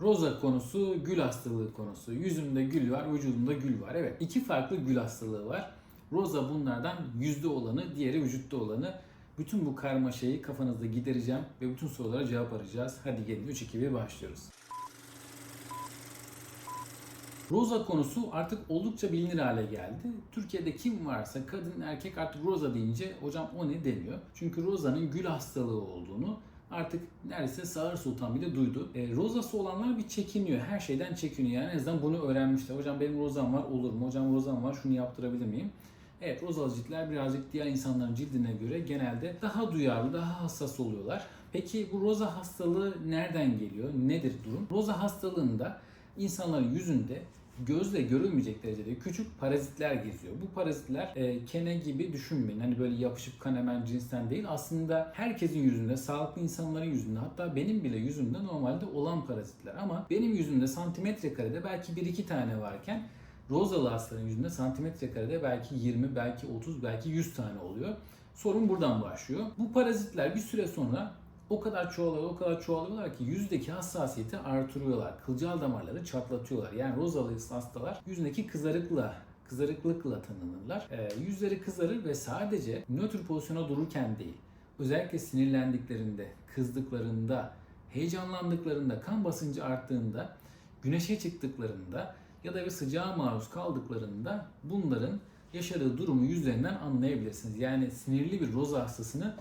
Roza konusu gül hastalığı konusu. Yüzümde gül var, vücudumda gül var. Evet iki farklı gül hastalığı var. Roza bunlardan yüzde olanı, diğeri vücutta olanı. Bütün bu karmaşayı kafanızda gidereceğim ve bütün sorulara cevap arayacağız. Hadi gelin 3 2 1 başlıyoruz. Roza konusu artık oldukça bilinir hale geldi. Türkiye'de kim varsa kadın erkek artık roza deyince hocam o ne demiyor. Çünkü rozanın gül hastalığı olduğunu artık neredeyse Sağır Sultan bile duydu. E, rozası olanlar bir çekiniyor. Her şeyden çekiniyor. Yani en azından bunu öğrenmişler. Hocam benim rozam var olur mu? Hocam rozam var şunu yaptırabilir miyim? Evet rozalı ciltler birazcık diğer insanların cildine göre genelde daha duyarlı, daha hassas oluyorlar. Peki bu roza hastalığı nereden geliyor? Nedir durum? Roza hastalığında insanların yüzünde gözle görülmeyecek derecede küçük parazitler geziyor. Bu parazitler e, kene gibi düşünmeyin. Hani böyle yapışıp kan emen cinsten değil. Aslında herkesin yüzünde, sağlıklı insanların yüzünde hatta benim bile yüzümde normalde olan parazitler. Ama benim yüzümde santimetre karede belki 1-2 tane varken rozalı hastaların yüzünde santimetre karede belki 20, belki 30, belki 100 tane oluyor. Sorun buradan başlıyor. Bu parazitler bir süre sonra o kadar çoğalıyor, o kadar çoğalıyorlar ki yüzdeki hassasiyeti artırıyorlar. Kılcal damarları çatlatıyorlar. Yani rozalı hastalar yüzündeki kızarıkla kızarıklıkla tanınırlar. Ee, yüzleri kızarır ve sadece nötr pozisyona dururken değil, özellikle sinirlendiklerinde, kızdıklarında, heyecanlandıklarında, kan basıncı arttığında, güneşe çıktıklarında ya da bir sıcağa maruz kaldıklarında bunların yaşadığı durumu yüzlerinden anlayabilirsiniz. Yani sinirli bir roza hastasını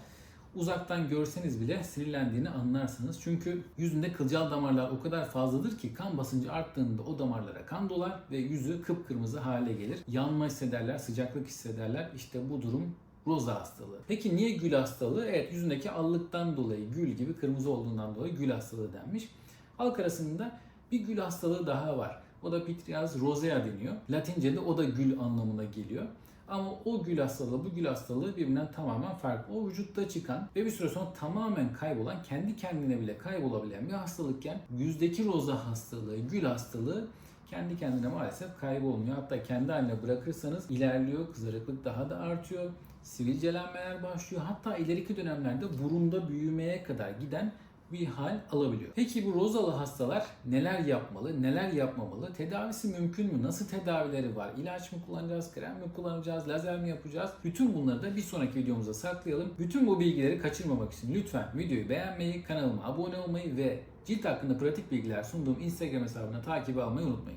uzaktan görseniz bile sinirlendiğini anlarsınız. Çünkü yüzünde kılcal damarlar o kadar fazladır ki kan basıncı arttığında o damarlara kan dolar ve yüzü kıpkırmızı hale gelir. Yanma hissederler, sıcaklık hissederler. İşte bu durum roza hastalığı. Peki niye gül hastalığı? Evet yüzündeki allıktan dolayı gül gibi kırmızı olduğundan dolayı gül hastalığı denmiş. Halk arasında bir gül hastalığı daha var. O da Pityrias rosea deniyor. Latince'de o da gül anlamına geliyor. Ama o gül hastalığı, bu gül hastalığı birbirinden tamamen farklı. O vücutta çıkan ve bir süre sonra tamamen kaybolan, kendi kendine bile kaybolabilen bir hastalıkken yüzdeki roza hastalığı, gül hastalığı kendi kendine maalesef kaybolmuyor. Hatta kendi haline bırakırsanız ilerliyor, kızarıklık daha da artıyor, sivilcelenmeler başlıyor. Hatta ileriki dönemlerde burunda büyümeye kadar giden bir hal alabiliyor. Peki bu rozalı hastalar neler yapmalı, neler yapmamalı? Tedavisi mümkün mü? Nasıl tedavileri var? İlaç mı kullanacağız, krem mi kullanacağız, lazer mi yapacağız? Bütün bunları da bir sonraki videomuza saklayalım. Bütün bu bilgileri kaçırmamak için lütfen videoyu beğenmeyi, kanalıma abone olmayı ve cilt hakkında pratik bilgiler sunduğum Instagram hesabına takip almayı unutmayın.